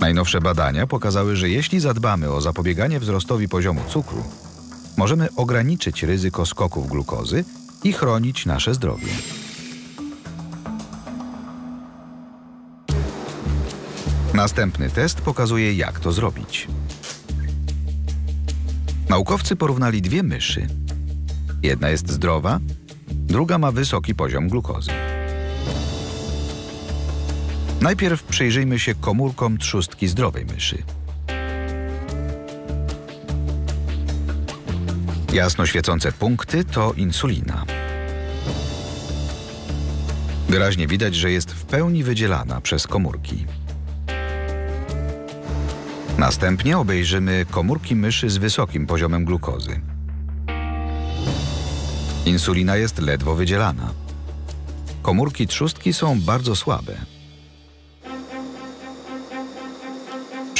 Najnowsze badania pokazały, że jeśli zadbamy o zapobieganie wzrostowi poziomu cukru, możemy ograniczyć ryzyko skoków glukozy i chronić nasze zdrowie. Następny test pokazuje, jak to zrobić. Naukowcy porównali dwie myszy. Jedna jest zdrowa, druga ma wysoki poziom glukozy. Najpierw przyjrzyjmy się komórkom trzustki zdrowej myszy. Jasno świecące punkty to insulina. Wyraźnie widać, że jest w pełni wydzielana przez komórki. Następnie obejrzymy komórki myszy z wysokim poziomem glukozy. Insulina jest ledwo wydzielana. Komórki trzustki są bardzo słabe.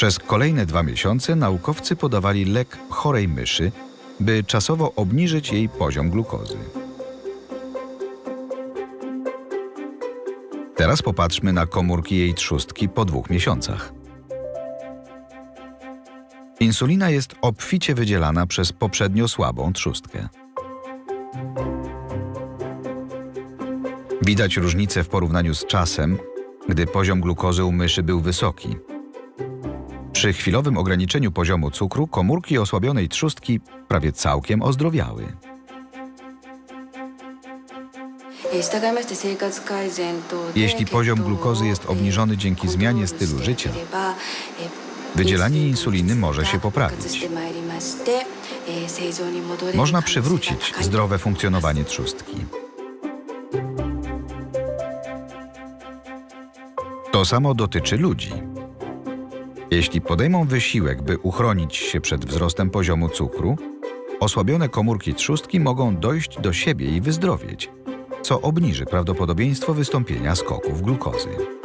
Przez kolejne dwa miesiące naukowcy podawali lek chorej myszy, by czasowo obniżyć jej poziom glukozy. Teraz popatrzmy na komórki jej trzustki po dwóch miesiącach. Insulina jest obficie wydzielana przez poprzednio słabą trzustkę. Widać różnicę w porównaniu z czasem, gdy poziom glukozy u myszy był wysoki. Przy chwilowym ograniczeniu poziomu cukru komórki osłabionej trzustki prawie całkiem ozdrowiały. Jeśli poziom glukozy jest obniżony dzięki zmianie stylu życia, Wydzielanie insuliny może się poprawić. Można przywrócić zdrowe funkcjonowanie trzustki. To samo dotyczy ludzi. Jeśli podejmą wysiłek, by uchronić się przed wzrostem poziomu cukru, osłabione komórki trzustki mogą dojść do siebie i wyzdrowieć, co obniży prawdopodobieństwo wystąpienia skoków glukozy.